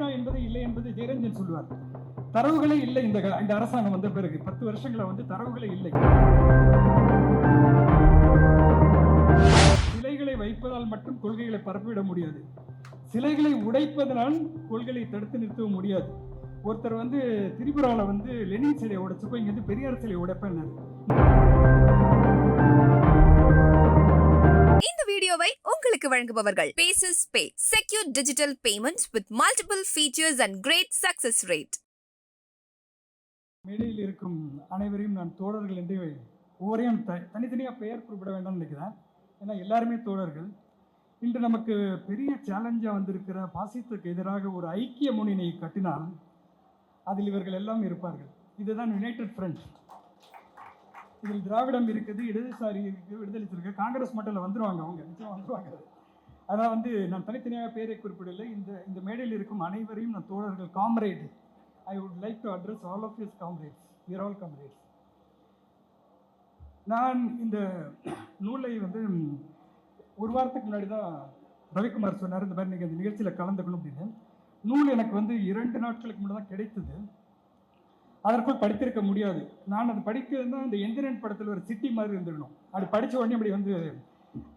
Data என்பது இல்லை என்பது ஜெயரஞ்சன் சொல்லுவார். தரவுகளே இல்லை இந்த க- இந்த அரசாங்கம் வந்த பிறகு. பத்து வருஷங்களை வந்து தரவுகளே இல்லை. சிலைகளை வைப்பதால் மட்டும் கொள்கைகளை பரப்பிவிட முடியாது. சிலைகளை உடைப்பதனால் கொள்கைகளை தடுத்து நிறுத்தவும் முடியாது. ஒருத்தர் வந்து திரிபுராவில் வந்து லெனின் சிலையை உடைச்சப்போ இங்கே வந்து பெரியார் சிலையை உடைப்பேன்னாரு. இந்த வீடியோவை உங்களுக்கு வழங்குபவர்கள். Paces pay secure digital payments with multiple features and great success rate மேடையில் இருக்கும் அனைவரையும் நான் தோழர்கள் என்று ஒவ்வொரையும் தனித்தனியாக பெயர் குறிப்பிட வேண்டாம்னு நினைக்கிறேன். ஏன்னா எல்லாருமே தோழர்கள். இன்று நமக்கு பெரிய சேலஞ்சாக வந்திருக்கிற பாசித்துக்கு எதிராக ஒரு ஐக்கிய முனினை கட்டினால் அதில் இவர்கள் எல்லாம் இருப்பார்கள். இதுதான் யுனைடெட் ஃப்ரெண்ட்ஸ் இதில் திராவிடம் இருக்குது இடதுசாரி இருக்குது விடுதலை இருக்குது காங்கிரஸ் மட்டும் வந்துருவாங்க அவங்க. நிச்சயம் வந்துருவாங்க. அதான் வந்து நான் தனித்தனியாக பேரை குறிப்பிடலை இந்த இந்த மேடையில் இருக்கும் அனைவரையும் நான் தோழர்கள் comrade I would like to address all of you comrades we're all comrades நான் இந்த நூலை வந்து ஒரு வாரத்துக்கு முன்னாடி தான் ரவிக்குமார் சொன்னார். இந்த மாதிரி நீங்கள் இந்த நிகழ்ச்சியில் கலந்துக்கணும் அப்படின்னு. நூல் எனக்கு வந்து இரண்டு நாட்களுக்கு முன்னாடி தான் கிடைத்தது. அதற்குள் படித்திருக்க முடியாது. நான் அது படிக்கிறதுனா அந்த எந்திரன் படத்தில் ஒரு சிட்டி மாதிரி இருந்துடணும். அது படித்த உடனே அப்படி வந்து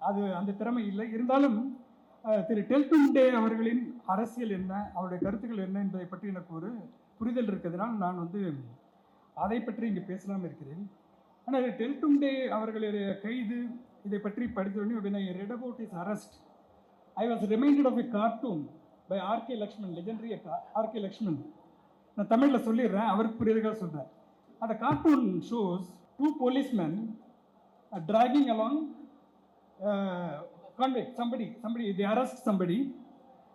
அது அந்த திறமை இல்லை. இருந்தாலும் திரு டெல்டும் டே அவர்களின் அரசியல் என்ன அவருடைய கருத்துக்கள் என்ன என்பதை பற்றி எனக்கு ஒரு புரிதல் இருக்கிறதுனால் நான் வந்து அதை பற்றி இங்கே பேசலாம் இருக்கிறேன். ஆனால் டெல்டும் டே அவர்களுடைய கைது இதை பற்றி படித்த உடனே when I read about his arrest. I was cartoon by a cartoon by RK Laxman legendary RK Laxman நான் தமிழில் சொல்லிடுறேன் அவருக்கு புரியுதுக்காக சொல்கிறேன் அந்த cartoon shows two policemen dragging along uh, convict somebody somebody they arrest somebody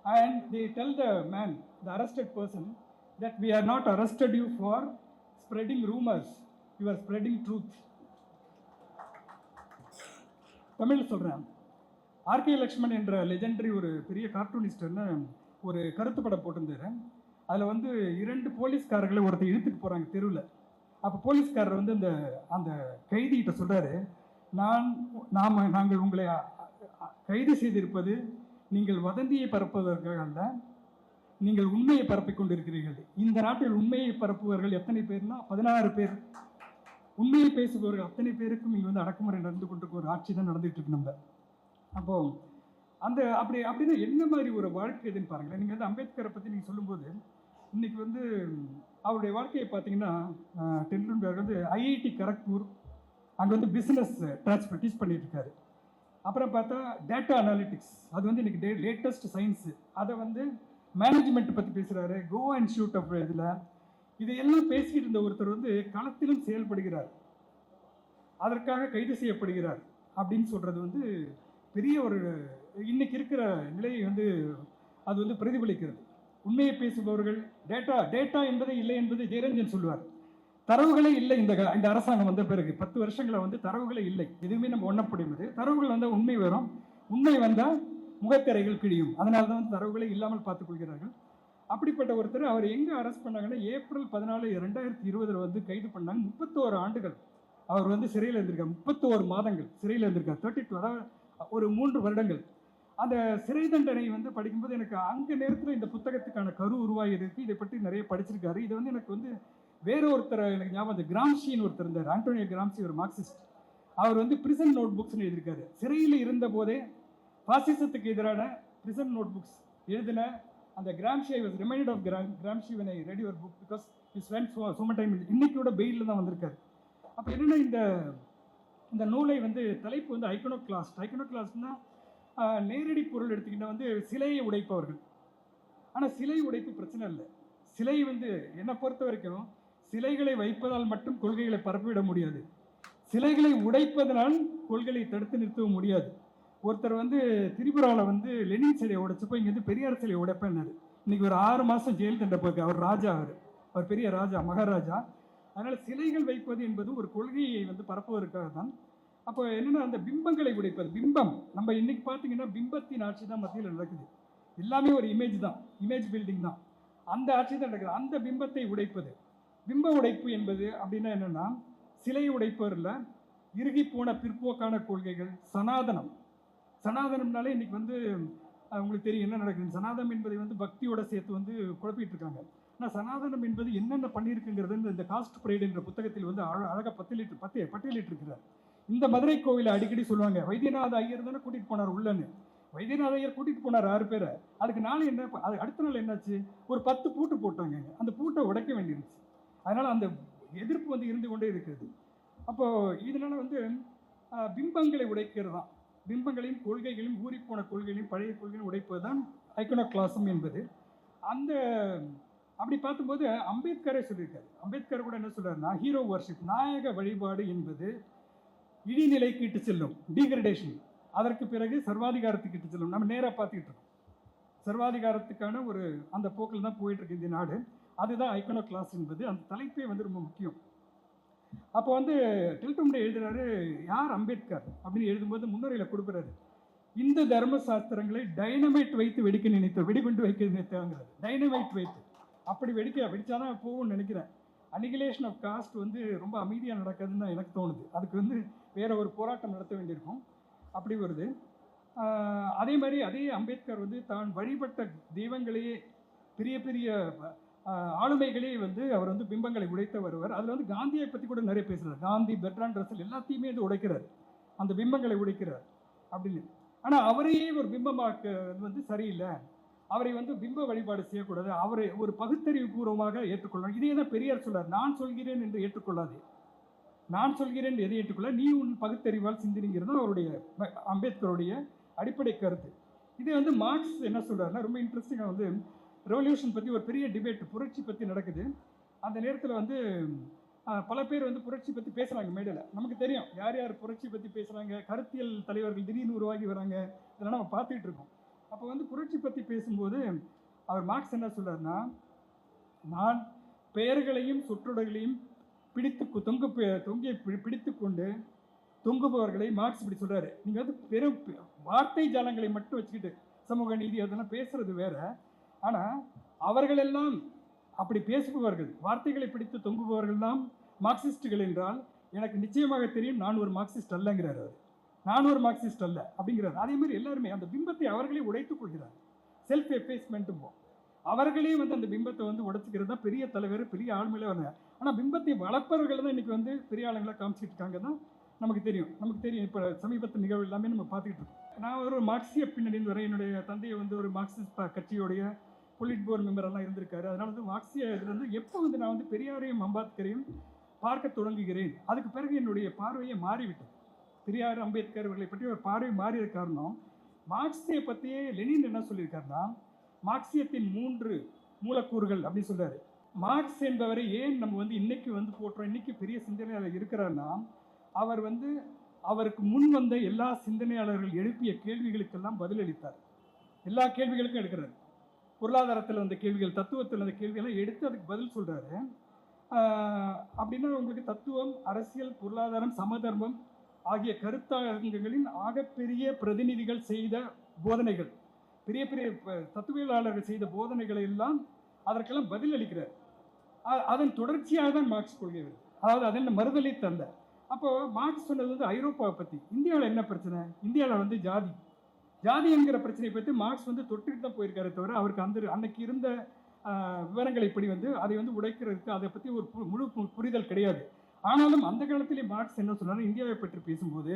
and they tell the man the arrested person that we are not arrested you for spreading rumors you are spreading truth Tamil சொல்கிறேன் ஆர்கே லக்ஷ்மன் என்ற legendary ஒரு பெரிய கார்ட்டூனிஸ்ட்னு ஒரு கருத்து படம் போட்டிருந்தாரு அதில் வந்து இரண்டு போலீஸ்காரர்களை ஒருத்தர் இழுத்துட்டு போகிறாங்க தெருவில். அப்போ போலீஸ்காரர் வந்து அந்த அந்த கைதிகிட்ட சொல்கிறாரு நான் நாம் நாங்கள் உங்களை கைது செய்திருப்பது நீங்கள் வதந்தியை பரப்புவதற்காக அல்ல நீங்கள் உண்மையை பரப்பிக் கொண்டிருக்கிறீர்கள். இந்த நாட்டில் உண்மையை பரப்புவர்கள் எத்தனை பேர்னா பதினாறு பேர். உண்மையை பேசுபவர்கள் அத்தனை பேருக்கும் இங்கே வந்து அடக்குமுறை நடந்து கொண்டிருக்க ஒரு ஆட்சி தான் நடந்துகிட்டு இருக்கு நம்ம. அப்போ அந்த அப்படி அப்படின்னா என்ன மாதிரி ஒரு வாழ்க்கை எதுன்னு பாருங்களேன். நீங்கள் வந்து அம்பேத்கரை பற்றி நீங்கள் சொல்லும்போது இன்னைக்கு வந்து அவருடைய வாழ்க்கையை பார்த்தீங்கன்னா டெண்டுல்கர் வந்து ஐஐடி கரக்பூர் அங்கே வந்து பிஸ்னஸ் ட்ரான்ஸ்ஃபர் டீச் பண்ணிட்டுருக்காரு. அப்புறம் பார்த்தா டேட்டா அனாலிட்டிக்ஸ் அது வந்து இன்றைக்கி டே லேட்டஸ்ட் சயின்ஸு அதை வந்து மேனேஜ்மெண்ட் பற்றி பேசுகிறாரு கோவா இன்ஸ்டியூட் ஆஃப் இதில். இதையெல்லாம் பேசிக்கிட்டு இருந்த ஒருத்தர் வந்து களத்திலும் செயல்படுகிறார். அதற்காக கைது செய்யப்படுகிறார் அப்படின்னு சொல்கிறது வந்து பெரிய ஒரு இன்னைக்கு இருக்கிற நிலையை வந்து அது வந்து பிரதிபலிக்கிறது. உண்மையை பேசுபவர்கள் டேட்டா டேட்டா என்பது இல்லை என்பது ஜெயரஞ்சன் சொல்லுவார். தரவுகளே இல்லை இந்த இந்த அரசாங்கம் வந்த பிறகு. பத்து வருஷங்களை வந்து தரவுகளே இல்லை. எதுவுமே நம்ம ஒண்ணப்படுவது தரவுகள் வந்தால் உண்மை வரும். உண்மை வந்தால் முகத்திரைகள் கிழியும். அதனால தான் வந்து தரவுகளே இல்லாமல் பார்த்துக் கொள்கிறார்கள். அப்படிப்பட்ட ஒருத்தர் அவர் எங்கே அரெஸ்ட் பண்ணாங்கன்னா ஏப்ரல் பதினாலு ரெண்டாயிரத்தி இருபதில் வந்து கைது பண்ணாங்க. முப்பத்தோரு ஆண்டுகள். அவர் வந்து சிறையில் இருந்திருக்கார். முப்பத்தோரு மாதங்கள் சிறையில் இருந்திருக்கார். தேர்ட்டி டூ அதாவது ஒரு மூன்று வருடங்கள். அந்த சிறை தண்டனை வந்து படிக்கும்போது எனக்கு அந்த நேரத்தில் இந்த புத்தகத்துக்கான கரு உருவாகியிருக்கு. இதை பற்றி நிறைய படிச்சிருக்காரு. இது வந்து எனக்கு வந்து வேற ஒருத்தர் எனக்கு ஞாபகம் அந்த கிராம்ஷின்னு ஒருத்தர் இருந்தார். ஆண்டோனியோ கிராம்சி ஒரு மார்க்சிஸ்ட். அவர் வந்து பிரிசன் நோட் புக்ஸ்னு எழுதியிருக்காரு. சிறையில் இருந்த போதே பாசிசத்துக்கு எதிரான பிரிசன் நோட் புக்ஸ் எழுதின அந்த Gramsci I was reminded of Gram Gramsci when I read your book because is when so some time இன்னைக்கு கூட பெயிலில் தான் வந்திருக்காரு. அப்போ என்னென்னா இந்த இந்த நூலை வந்து தலைப்பு வந்து ஐக்கனோ கிளாஸ் ஐக்கனோ கிளாஸ்னால் நேரடி பொருள் எடுத்துக்கிட்டால் வந்து சிலையை உடைப்பவர்கள். ஆனால் சிலை உடைப்பு பிரச்சனை இல்லை. சிலை வந்து என்னை பொறுத்த வரைக்கும் சிலைகளை வைப்பதால் மட்டும் கொள்கைகளை பரப்பிவிட முடியாது. சிலைகளை உடைப்பதனால் கொள்கைகளை தடுத்து நிறுத்தவும் முடியாது. ஒருத்தர் வந்து திரிபுராவில் வந்து லெனின் சிலையை உடைச்சப்போ இங்கே வந்து பெரியார் சிலையை உடைப்பேன்னாரு இன்றைக்கி ஒரு ஆறு மாதம் ஜெயில் தண்டை போயிருக்கு. அவர் ராஜா அவர். அவர் பெரிய ராஜா மகாராஜா. அதனால் சிலைகள் வைப்பது என்பது ஒரு கொள்கையை வந்து பரப்புவதற்காக தான் அப்போ என்னென்னா அந்த பிம்பங்களை உடைப்பது பிம்பம். நம்ம இன்றைக்கி பார்த்தீங்கன்னா பிம்பத்தின் ஆட்சி தான் மத்தியில் நடக்குது. எல்லாமே ஒரு இமேஜ் தான் இமேஜ் பில்டிங் தான். அந்த ஆட்சி தான் நடக்குது. அந்த பிம்பத்தை உடைப்பது. பிம்ப உடைப்பு என்பது அப்படின்னா என்னென்னா சிலை உடைப்பவரில் இறுகி போன பிற்போக்கான கொள்கைகள் சனாதனம். சனாதனம்னாலே இன்றைக்கி வந்து உங்களுக்கு தெரியும் என்ன நடக்குது. சனாதனம் என்பதை வந்து பக்தியோட சேர்த்து வந்து குழப்பிட்டு இருக்காங்க. ஆனால் சனாதனம் என்பது என்னென்ன பண்ணியிருக்குங்கிறது இந்த- காஸ்ட் ப்ரைடு என்ற புத்தகத்தில் வந்து அழ அழகாக பட்டியலிட்டு பத்தி பட்டியலிட்டிருக்கிறார். இந்த மதுரை கோவிலை அடிக்கடி சொல்லுவாங்க வைத்தியநாத ஐயர் தானே கூட்டிகிட்டு போனார் உள்ளன்னு. வைத்தியநாத ஐயர் கூட்டிகிட்டு போனார் ஆறு பேரை. அதுக்கு நாள் என்ன அது அடுத்த நாள் என்னாச்சு? ஒரு பத்து பூட்டு போட்டாங்க. அந்த பூட்டை உடைக்க வேண்டியிருந்துச்சு. அதனால் அந்த எதிர்ப்பு வந்து இருந்து கொண்டே இருக்கிறது அப்போது இதனால் வந்து பிம்பங்களை உடைக்கிறது தான். பிம்பங்களையும் கொள்கைகளையும் ஊறிப்போன கொள்கைகளையும் பழைய கொள்கைகளையும் உடைப்பது தான் ஐக்கோனோக்ளாசம் என்பது. அந்த அப்படி பார்க்கும்போது அம்பேத்கரே சொல்லியிருக்காரு. அம்பேத்கர் கூட என்ன சொல்கிறார்னா ஹீரோ வர்ஷிப் நாயக வழிபாடு என்பது இடிநிலைக்கு இட்டு செல்லும் டிகிரடேஷன் அதற்கு பிறகு சர்வாதிகாரத்துக்கு இட்டு செல்லும். நம்ம நேராக பார்த்துக்கிட்டு இருக்கோம். சர்வாதிகாரத்துக்கான ஒரு அந்த போக்கில் தான் போயிட்டு இருக்கு இந்த நாடு. அதுதான் ஐக்கனோ கிளாஸ் என்பது. அந்த தலைப்பே வந்து ரொம்ப முக்கியம். அப்போ வந்து டில்டோம்டே எழுதுறாரு யார் அம்பேத்கர் அப்படின்னு எழுதும்போது முன்னுரையில் கொடுக்குறாரு. இந்து தர்ம சாஸ்திரங்களை டைனமைட் வைத்து வெடிக்க நினைத்த வெடிகுண்டு வைக்க நினைத்தாங்கிறது டைனமைட் வைத்து. அப்படி வெடிக்க வெடிச்சாதான் போகும்னு நினைக்கிறேன். அனிகிலேஷன் ஆஃப் காஸ்ட் வந்து ரொம்ப அமைதியாக நடக்காதுன்னு தான் எனக்கு தோணுது. அதுக்கு வந்து வேற ஒரு போராட்டம் நடத்த வேண்டியிருக்கும். அப்படி வருது. அதே மாதிரி அதே அம்பேத்கர் வந்து தான் வழிபட்ட தெய்வங்களையே பெரிய பெரிய ஆளுமைகளே வந்து அவர் வந்து பிம்பங்களை உடைத்த வருவார் அதில் வந்து காந்தியை பற்றி கூட நிறைய பேசுகிறார் காந்தி பெர்ட்ராண்ட் ரசல் எல்லாத்தையுமே இது உடைக்கிறார். அந்த பிம்பங்களை உடைக்கிறார் அப்படின்னு. ஆனால் அவரையே ஒரு பிம்பமாக்க வந்து சரியில்லை. அவரை வந்து பிம்ப வழிபாடு செய்யக்கூடாது. அவரை ஒரு பகுத்தறிவு பூர்வமாக ஏற்றுக்கொள்ளணும். இதே தான் பெரியார் சொல்லார். நான் சொல்கிறேன் என்று ஏற்றுக்கொள்ளாது. நான் சொல்கிறேன் எதை ஏற்றுக்கொள்ள நீ உன் பகுத்தறிவால் சிந்தினுங்கிறது அவருடைய அம்பேத்கருடைய அடிப்படை கருத்து. இதே வந்து மார்க்ஸ் என்ன சொல்றாருன்னா ரொம்ப இன்ட்ரெஸ்டிங்காக வந்து ரெவல்யூஷன் பற்றி ஒரு பெரிய டிபேட் புரட்சி பற்றி நடக்குது. அந்த நேரத்தில் வந்து பல பேர் வந்து புரட்சி பற்றி பேசுகிறாங்க மேடையில். நமக்கு தெரியும் யார் யார் புரட்சி பற்றி பேசுகிறாங்க கருத்தியல் தலைவர்கள் திடீர்னு உருவாகி வராங்க இதெல்லாம் நம்ம பார்த்துட்டு இருக்கோம். அப்போ வந்து புரட்சி பற்றி பேசும்போது அவர் மார்க்ஸ் என்ன சொல்கிறாருன்னா நான் பெயர்களையும் சொற்றொடர்களையும் பிடித்து தொங்கு தொங்கியை பிடித்து கொண்டு தொங்குபவர்களை மார்க்ஸ் இப்படி சொல்கிறாரு நீங்கள் வந்து பெரும் வார்த்தை ஜாலங்களை மட்டும் வச்சுக்கிட்டு சமூக நீதி அதெல்லாம் பேசுகிறது வேற. ஆனால் அவர்களெல்லாம் அப்படி பேசுபவர்கள் வார்த்தைகளை பிடித்து தொங்குபவர்கள் தான் மார்க்சிஸ்டுகள் என்றால் எனக்கு நிச்சயமாக தெரியும் நான் ஒரு மார்க்சிஸ்ட் அல்லங்கிறார் அவர். நான் ஒரு மார்க்சிஸ்ட் அல்ல அப்படிங்கிறார். அதே மாதிரி எல்லாருமே அந்த பிம்பத்தை அவர்களே உடைத்துக் கொள்கிறார். செல்ஃப் எஃபேஸ்மெண்ட்டும் அவர்களே வந்து அந்த பிம்பத்தை வந்து உடைச்சிக்கிறது தான் பெரிய தலைவர் பெரிய ஆளுமையில வந்தார் ஆனால் பிம்பத்தை வளர்ப்பவர்கள் தான் இன்னைக்கு வந்து பெரிய ஆளுங்களை காமிச்சிட்டு இருக்காங்க. தான் நமக்கு தெரியும். நமக்கு தெரியும். இப்போ சமீபத்து நிகழ்வு எல்லாமே நம்ம பார்த்துக்கிட்டு இருக்கோம். நான் ஒரு மார்க்சிய பின்னணிந்து வரேன். என்னுடைய தந்தையை வந்து ஒரு மார்க்சிஸ்ட் ப- கட்சியோடைய பொலிட் போர்டு மெம்பர் இருந்திருக்காரு. அதனால வந்து மார்க்சிய இதுலேருந்து எப்போ வந்து நான் வந்து பெரியாரையும் அம்பேத்கரையும் பார்க்க தொடங்குகிறேன்? அதுக்கு பிறகு என்னுடைய பார்வையை மாறிவிட்டது. பெரியார் அம்பேத்கர் அவர்களை பற்றி ஒரு பார்வை மாறிய காரணம் மார்க்சியை பற்றியே லெனின் என்ன சொல்லியிருக்காருன்னா மார்க்சியத்தின் மூன்று மூலக்கூறுகள் அப்படின்னு சொல்கிறாரு மார்க்ஸ் என்பவரை ஏன் நம்ம வந்து இன்னைக்கு வந்து போட்டுறோம் இன்னைக்கு பெரிய சிந்தனையாளர் இருக்கிறார்னா அவர் வந்து அவருக்கு முன் வந்த எல்லா சிந்தனையாளர்கள் எழுப்பிய கேள்விகளுக்கெல்லாம் பதிலளித்தார். எல்லா கேள்விகளுக்கும் எடுக்கிறார். பொருளாதாரத்தில் வந்த கேள்விகள் தத்துவத்தில் வந்த கேள்வியெல்லாம் எடுத்து அதுக்கு பதில் சொல்கிறாரு அப்படின்னா உங்களுக்கு தத்துவம் அரசியல் பொருளாதாரம் சமதர்மம் ஆகிய கருத்தரங்கங்களின் ஆகப்பெரிய பிரதிநிதிகள் செய்த போதனைகள். பெரிய பெரிய தத்துவியலாளர்கள் செய்த போதனைகளை எல்லாம் அதற்கெல்லாம் பதில் அளிக்கிறார் அதன் தொடர்ச்சியாக தான் மார்க்ஸ் கொள்கை வருது. அதாவது அதில் மறுதளித்தல்ல அப்போ மார்க்ஸ் சொன்னது வந்து ஐரோப்பாவை பற்றி இந்தியாவில் என்ன பிரச்சனை? இந்தியாவில் வந்து ஜாதி. ஜாதி என்கிற பிரச்சனையை பற்றி மார்க்ஸ் வந்து தொட்டுக்கிட்டு தான் போயிருக்காரு தவிர அவருக்கு அந்த அன்னைக்கு இருந்த ஆஹ், விவரங்களை இப்படி வந்து அதை வந்து உடைக்கிறதுக்கு அதை பற்றி ஒரு பு- முழு பு- புரிதல் கிடையாது. ஆனாலும் அந்த காலத்திலே மார்க்ஸ் என்ன சொன்னார்? இந்தியாவை பற்றி பேசும்போது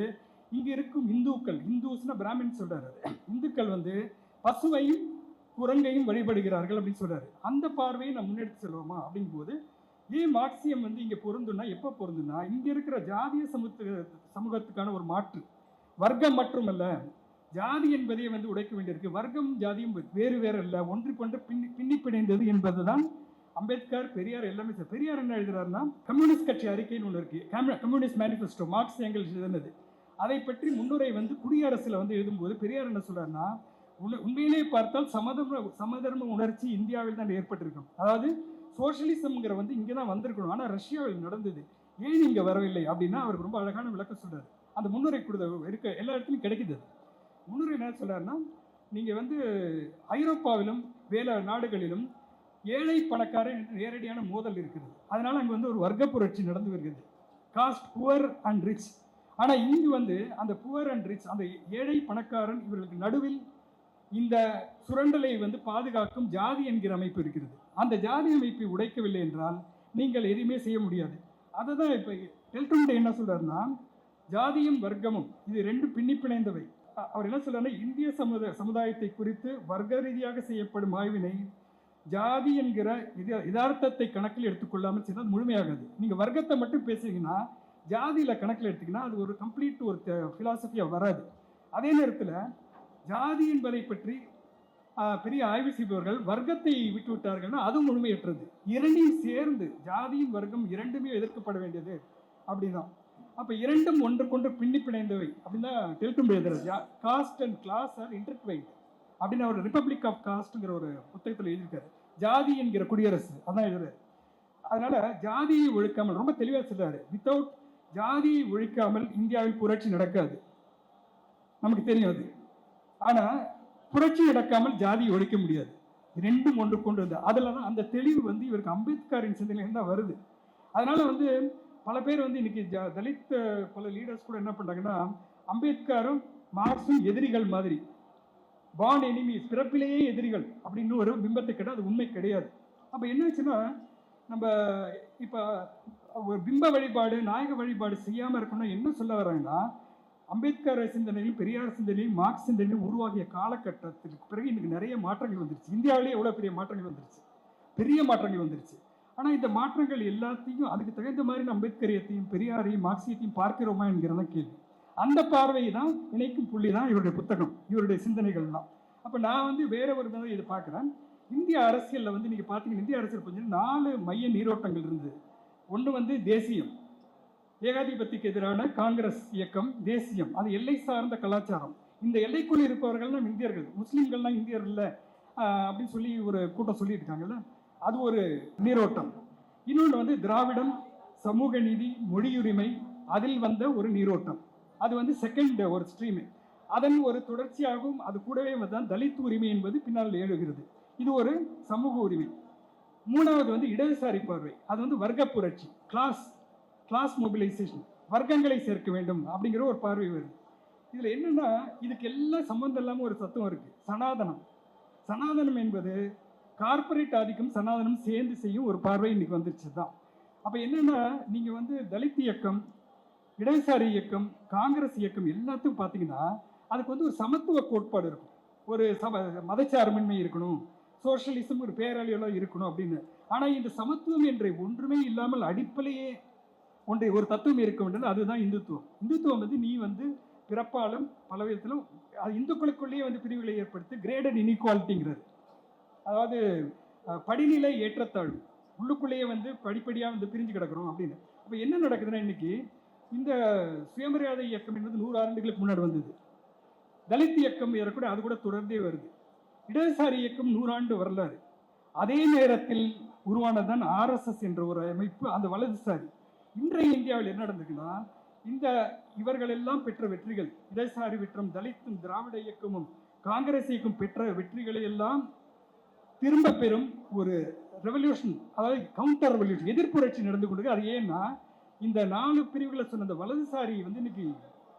இங்கே இருக்கும் இந்துக்கள் இந்துஸ்னா பிராமின் அது. இந்துக்கள் வந்து பசுவையும் குரங்கையும் வழிபடுகிறார்கள் அப்படின்னு சொல்கிறார் அந்த பார்வையை நம்ம முன்னெடுத்து செல்வோமா? அப்படிங்கும்போது ஏன் மார்க்சியம் வந்து இங்கே பொருந்துன்னா எப்போ பொருந்துன்னா இங்கே இருக்கிற ஜாதிய சமூக சமூகத்துக்கான ஒரு மாற்று. வர்க்கம் மட்டுமல்ல ஜாதி என்பதை வந்து உடைக்க வேண்டியிருக்கு. வர்க்கம் ஜாதியும் வேறு வேறு அல்ல. ஒன்று கொண்டு பின்னி பின்னி பிணைந்தது என்பதுதான் அம்பேத்கர் பெரியார் எல்லாமே சார் பெரியார் என்ன எழுதுறாருன்னா கம்யூனிஸ்ட் கட்சி அறிக்கைன்னு ஒன்று இருக்கு. கம்யூனிஸ்ட் மேனிஃபெஸ்டோ மார்க்ஸ் எங்கள் எழுதினது. அதை பற்றி முன்னுரை வந்து குடியரசில் வந்து எழுதும்போது பெரியார் என்ன சொல்கிறாருன்னா உண்மை- உண்மையிலே பார்த்தால் சமதர்ம சமதர்ம உணர்ச்சி இந்தியாவில் தான் ஏற்பட்டிருக்கும். அதாவது சோஷியலிசம்ங்கிற வந்து இங்கே தான் வந்திருக்கணும். ஆனால் ரஷ்யாவில் நடந்தது. ஏன் இங்கே வரவில்லை அப்படின்னா அவருக்கு ரொம்ப அழகான விளக்கம் சொல்கிறார் அந்த முன்னுரை கொடுத்த இருக்க எல்லா இடத்துலையும் கிடைக்குது முன்னுரை என்ன சொல்கிறாருன்னா நீங்கள் வந்து ஐரோப்பாவிலும் வேலை நாடுகளிலும் ஏழை பணக்காரன் நேரடியான மோதல் இருக்கிறது அதனால் அங்கே வந்து ஒரு வர்க்க புரட்சி நடந்து வருகிறது. காஸ்ட் புவர் அண்ட் ரிச் ஆனால் இங்கு வந்து அந்த புவர் அண்ட் ரிச் அந்த ஏழை பணக்காரன் இவர்களுக்கு நடுவில் இந்த சுரண்டலை வந்து பாதுகாக்கும் ஜாதி என்கிற அமைப்பு இருக்கிறது. அந்த ஜாதி அமைப்பை உடைக்கவில்லை என்றால் நீங்கள் எதுவுமே செய்ய முடியாது. அதை தான் இப்போ டெல்டோன்டே என்ன சொல்கிறாருன்னா ஜாதியும் வர்க்கமும் இது ரெண்டு பின்னி பிணைந்தவை. அவர் என்ன சொல்றாருன்னா இந்திய சமுதாய சமுதாயத்தை குறித்து வர்க்க ரீதியாக செய்யப்படும் ஆய்வினை ஜாதி என்கிற இது யதார்த்தத்தை கணக்கில் எடுத்துக்கொள்ளாமல் செய்தால் முழுமையாகாது. நீங்கள் வர்க்கத்தை மட்டும் பேசுறீங்கன்னா ஜாதியில் கணக்கில் எடுத்திங்கன்னா அது ஒரு கம்ப்ளீட் ஒரு ஃபிலாசபியாக வராது. அதே நேரத்தில் ஜாதி என்பதை பற்றி பெரிய ஆய்வு செய்பவர்கள் வர்க்கத்தை விட்டு விட்டார்கள்னா அதுவும் முழுமையற்றது. இரண்டையும் சேர்ந்து ஜாதியும் வர்க்கம் இரண்டுமே எதிர்க்கப்பட வேண்டியது அப்படிதான். அப்போ இரண்டும் ஒன்றுக்கொன்று பின்னி பிணைந்தவை அப்படின்னு தான் டெல்டும் எழுதுறது. Caste and class are intertwined அப்படின்னு அவர் ரிப்பப்ளிக் ஆஃப் காஸ்ட்டுங்கிற ஒரு புத்தகத்தில் எழுதியிருக்காரு. ஜாதி என்கிற குடியரசு அதான் எழுதுறாரு அதனால் ஜாதியை ஒழிக்காமல் ரொம்ப தெளிவாக சொல்கிறாரு வித்தவுட் ஜாதியை ஒழிக்காமல் இந்தியாவில் புரட்சி நடக்காது. நமக்கு தெரியும் அது. ஆனா புரட்சி இடக்காமல் ஜாதியை ஒழிக்க முடியாது. ரெண்டும் ஒன்று கொண்டு வந்து அதில் தான் அந்த தெளிவு வந்து இவருக்கு அம்பேத்கரின் சிந்தனையில தான் வருது. அதனால வந்து பல பேர் வந்து இன்னைக்கு ஜ- தலித் பல லீடர்ஸ் கூட என்ன பண்ணுறாங்கன்னா அம்பேத்கரும் மார்க்ஸும் எதிரிகள் மாதிரி. பான் எனிமீஸ் பிறப்பிலேயே எதிரிகள் அப்படின்னு ஒரு பிம்பத்தை கேட்டால் அது உண்மை கிடையாது. அப்போ என்ன ஆச்சுன்னா நம்ம இப்போ ஒரு பிம்ப வழிபாடு நாயக வழிபாடு செய்யாமல் இருக்கணும்னா என்ன சொல்ல வராங்கன்னா அம்பேத்கர் சிந்தனையும் பெரியார் சிந்தனையும் மார்க்ஸ் சிந்தனையும் உருவாகிய காலகட்டத்திற்கு பிறகு இன்னைக்கு நிறைய மாற்றங்கள் வந்துருச்சு. இந்தியாவிலேயே எவ்வளோ பெரிய மாற்றங்கள் வந்துருச்சு? பெரிய மாற்றங்கள் வந்துருச்சு. ஆனால் இந்த மாற்றங்கள் எல்லாத்தையும் அதுக்கு தகுந்த மாதிரி அம்பேத்கரியத்தையும் பெரியாரையும் மார்க்சியத்தையும் பார்க்கிறோமா என்கிறதான் கேள்வி. அந்த பார்வை தான் இணைக்கும் புள்ளி தான் இவருடைய புத்தகம் இவருடைய சிந்தனைகள் தான் அப்போ நான் வந்து வேற ஒரு மாதிரி இதை பார்க்குறேன். இந்திய அரசியலில் வந்து நீங்கள் பார்த்தீங்கன்னா இந்திய அரசியல் கொஞ்சம் நாலு மைய நீரோட்டங்கள் இருந்தது. ஒன்று வந்து தேசியம். ஏகாதிபத்திக்கு எதிரான காங்கிரஸ் இயக்கம் தேசியம் அது எல்லை சார்ந்த கலாச்சாரம். இந்த எல்லைக்குள் இருப்பவர்கள் நம்ம இந்தியர்கள். முஸ்லீம்கள்லாம் இந்தியர் இல்லை. அப்படின்னு சொல்லி ஒரு கூட்டம் சொல்லியிருக்காங்கல்ல? அது ஒரு நீரோட்டம். இன்னொன்று வந்து திராவிடம் சமூக நீதி மொழியுரிமை அதில் வந்த ஒரு நீரோட்டம். அது வந்து செகண்ட் ஒரு ஸ்ட்ரீமு அதன் ஒரு தொடர்ச்சியாகவும் அது கூடவே தான் தலித் உரிமை என்பது பின்னால் எழுகிறது. இது ஒரு சமூக உரிமை. மூணாவது வந்து இடதுசாரி பார்வை. அது வந்து வர்க்க புரட்சி. கிளாஸ் கிளாஸ் மொபிலைசேஷன் வர்க்கங்களை சேர்க்க வேண்டும் அப்படிங்கிற ஒரு பார்வை வருது. இதில் என்னென்னா இதுக்கு எல்லாம் சம்மந்தம் இல்லாமல் ஒரு தத்துவம் இருக்குது சனாதனம். சனாதனம் என்பது கார்ப்பரேட் ஆதிக்கம் சனாதனம் சேர்ந்து செய்யும் ஒரு பார்வை இன்னைக்கு வந்துருச்சு தான் அப்போ என்னென்னா நீங்கள் வந்து தலித் இயக்கம் இடதுசாரி இயக்கம் காங்கிரஸ் இயக்கம் எல்லாத்தையும் பார்த்தீங்கன்னா அதுக்கு வந்து ஒரு சமத்துவ கோட்பாடு இருக்கும். ஒரு சம மதச்சார்பின்மை இருக்கணும் சோஷியலிசம் ஒரு பேரழியெல்லாம் இருக்கணும் அப்படின்னு. ஆனால் இந்த சமத்துவம் என்ற ஒன்றுமே இல்லாமல் அடிப்படையே ஒன்றை ஒரு தத்துவம் இருக்க வேண்டியது அதுதான் இந்துத்துவம். இந்துத்துவம் வந்து நீ வந்து பிறப்பாலும் பல விதத்திலும் அது இந்துக்களுக்குள்ளேயே வந்து பிரிவுகளை ஏற்படுத்தி கிரேடட் இன்இக்வாலிட்டிங்கிறது அதாவது படிநிலை ஏற்றத்தாழ்வு. உள்ளுக்குள்ளேயே வந்து படிப்படியாக வந்து பிரிஞ்சு கிடக்கிறோம் அப்படின்னு. அப்போ என்ன நடக்குதுன்னா இன்னைக்கு இந்த சுயமரியாதை இயக்கம் என்பது நூறு ஆண்டுகளுக்கு முன்னாடி வந்தது. தலித் இயக்கம் ஏறக்கூட அது கூட தொடர்ந்தே வருது. இடதுசாரி இயக்கம் நூறாண்டு வரலாறு. அதே நேரத்தில் உருவானதுதான் ஆர்எஸ்எஸ் என்ற ஒரு அமைப்பு அந்த வலதுசாரி. இன்றைய இந்தியாவில் என்ன நடந்திருக்குன்னா இந்த இவர்கள் எல்லாம் பெற்ற வெற்றிகள் இடதுசாரி விற்றம் தலித்தும் திராவிட இயக்கமும் காங்கிரஸ் இயக்கம் பெற்ற வெற்றிகளை எல்லாம் திரும்ப பெறும் ஒரு ரெவல்யூஷன் அதாவது கவுண்டர் ரெவல்யூஷன் எதிர்ப்புரட்சி நடந்து கொண்டு அது ஏன்னா இந்த நாலு பிரிவுகளை சொன்ன இந்த வலதுசாரி வந்து இன்னைக்கு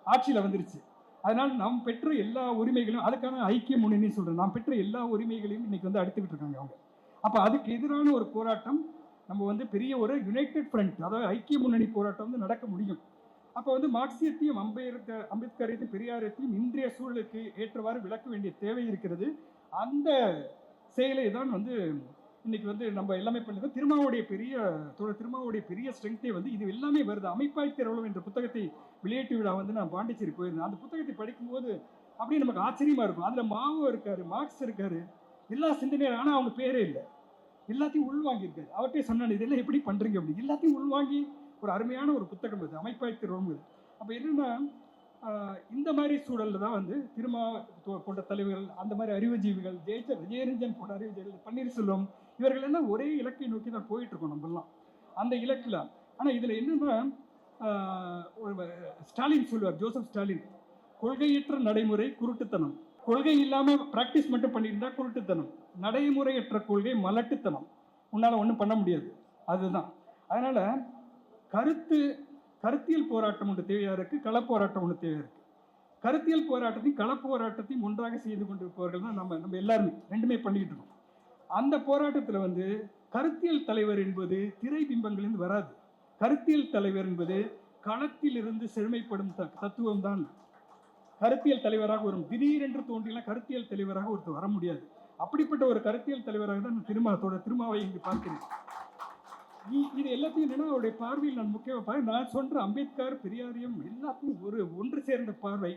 ஆட்சியில் வந்துருச்சு. அதனால் நாம் பெற்ற எல்லா உரிமைகளும் அதுக்கான ஐக்கிய முன்னணி சொல்கிறேன் நாம் பெற்ற எல்லா உரிமைகளையும் இன்னைக்கு வந்து அடுத்துக்கிட்டு இருக்காங்க அவங்க. அப்போ அதுக்கு எதிரான ஒரு போராட்டம் நம்ம வந்து பெரிய ஒரு யுனைடெட் ஃப்ரண்ட் அதாவது ஐக்கிய முன்னணி போராட்டம் வந்து நடக்க முடியும். அப்போ வந்து மார்க்சியத்தையும் அம்பேத்கர் அம்பேத்கரையும் பெரியாரத்தையும் இன்றைய சூழலுக்கு ஏற்றவாறு விளக்க வேண்டிய தேவை இருக்கிறது. அந்த செயலை தான் வந்து இன்னைக்கு வந்து நம்ம எல்லாமே பண்ணிருக்கோம். திருமாவுடைய பெரிய திருமாவுடைய பெரிய ஸ்ட்ரென்த்தே வந்து இது எல்லாமே வருது. அமைப்பாய் திரவலம் என்ற புத்தகத்தை வெளியீட்டு விழா வந்து நான் பாண்டிச்சேரி போயிருந்தேன். அந்த புத்தகத்தை படிக்கும்போது அப்படியே நமக்கு ஆச்சரியமா இருக்கும். அதில் மாவோ இருக்காரு மார்க்ஸ் இருக்காரு எல்லா சிந்தனையும் ஆனால் அவங்க பேரே இல்லை. எல்லாத்தையும் உள்வாங்கியிருக்காரு. அவர்கிட்டே சொன்னார் இதெல்லாம் எப்படி பண்ணுறீங்க அப்படி எல்லாத்தையும் உள்வாங்கி ஒரு அருமையான ஒரு புத்தகம் அது அமைப்பாய் திரவலம் அப்போ என்னென்னா இந்த மாதிரி சூழலில் தான் வந்து திருமா போன்ற தலைவர்கள் அந்த மாதிரி அறிவுஜீவிகள் ஜெயச்ச விஜயரஞ்சன் போன்ற அறிவுஜீவிகள் பன்னீர்செல்வம் இவர்கள் எல்லாம் ஒரே இலக்கை நோக்கி தான் போயிட்டுருக்கோம் இருக்கோம் அந்த இலக்கில். ஆனால் இதில் என்னென்னா ஒரு ஸ்டாலின் சொல்லுவார் ஜோசப் ஸ்டாலின் கொள்கையற்ற நடைமுறை குருட்டுத்தனம். கொள்கை இல்லாமல் ப்ராக்டிஸ் மட்டும் பண்ணியிருந்தா குருட்டுத்தனம். நடைமுறையற்ற கொள்கை மலட்டுத்தனம். உன்னால் ஒன்றும் பண்ண முடியாது. அதுதான். அதனால் கருத்து கருத்தியல் போராட்டம் ஒன்று தேவையாக இருக்குது களப்போராட்டம் ஒன்று தேவையாக இருக்குது கருத்தியல் போராட்டத்தையும் களப்போராட்டத்தையும் ஒன்றாக செய்து கொண்டிருப்பவர்கள் தான் நம்ம நம்ம எல்லாருமே. ரெண்டுமே பண்ணிக்கிட்டு இருக்கோம். அந்த போராட்டத்தில் வந்து கருத்தியல் தலைவர் என்பது திரை பிம்பங்களிலிருந்து வராது. கருத்தியல் தலைவர் என்பது களத்தில் இருந்து செழுமைப்படும் த தத்துவம் தான் கருத்தியல் தலைவராக வரும் திடீரென்று தோன்றினா கருத்தியல் தலைவராக ஒருத்தர் வர முடியாது. அப்படிப்பட்ட ஒரு கருத்தியல் தலைவராக தான் நான் திருமாத்தோட திருமாவை இங்கு பார்க்கிறேன். நீ இது எல்லாத்தையும் என்னன்னா அவருடைய பார்வையில் நான் முக்கியமாக பார்க்க நான் சொல்ற அம்பேத்கர் பெரியாரியம் எல்லாத்தையும் ஒரு ஒன்று சேர்ந்த பார்வை.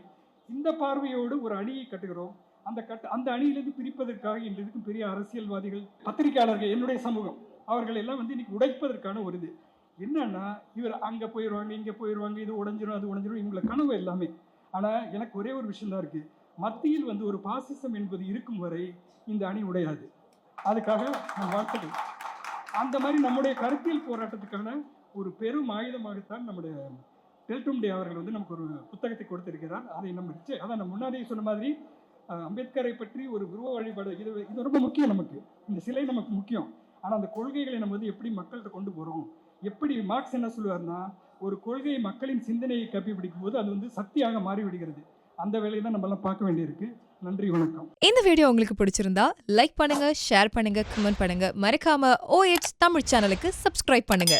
இந்த பார்வையோடு ஒரு அணியை கட்டுகிறோம். அந்த கட்ட அந்த அணியிலிருந்து பிரிப்பதற்காக இன்று இருக்கும் பெரிய அரசியல்வாதிகள் பத்திரிகையாளர்கள் என்னுடைய சமூகம் அவர்கள் எல்லாம் வந்து இன்னைக்கு உடைப்பதற்கான ஒரு இது. என்னன்னா இவர் அங்கே போயிடுவாங்க இங்கே போயிடுவாங்க இது உடஞ்சிரும் அது உடஞ்சிரும் இவங்கள கனவு எல்லாமே. ஆனால் எனக்கு ஒரே ஒரு விஷயம் தான் இருக்குது மத்தியில் வந்து ஒரு பாசிசம் என்பது இருக்கும் வரை இந்த அணி உடையாது. அதுக்காக நான் வாழ்த்துக்கள். அந்த மாதிரி நம்முடைய கருத்தியல் போராட்டத்துக்கான ஒரு பெரும் ஆயுதமாகத்தான் நம்முடைய டெல்டும் டே அவர்கள் வந்து நமக்கு ஒரு புத்தகத்தை கொடுத்திருக்கிறார். அதை நம்ம அதான் நம்ம முன்னாடியே சொன்ன மாதிரி அம்பேத்கரை பற்றி ஒரு உருவ வழிபாடு இது இது ரொம்ப முக்கியம் நமக்கு. இந்த சிலை நமக்கு முக்கியம். ஆனால் அந்த கொள்கைகளை நம்ம வந்து எப்படி மக்கள்கிட்ட கொண்டு போகிறோம் எப்படி மார்க்ஸ் என்ன சொல்லுவார்னா ஒரு கொள்கை மக்களின் சிந்தனையை கப்பி பிடிக்கும் போது அது வந்து சக்தியாக மாறிவிடுகிறது. அந்த வேலையை தான் நம்மளாம் பார்க்க வேண்டியிருக்கு. நன்றி வணக்கம். இந்த வீடியோ உங்களுக்கு பிடிச்சிருந்தா லைக் பண்ணுங்க ஷேர் பண்ணுங்க கமெண்ட் பண்ணுங்க. மறக்காம ஓஎச் தமிழ் சேனலுக்கு சப்ஸ்கிரைப் பண்ணுங்க.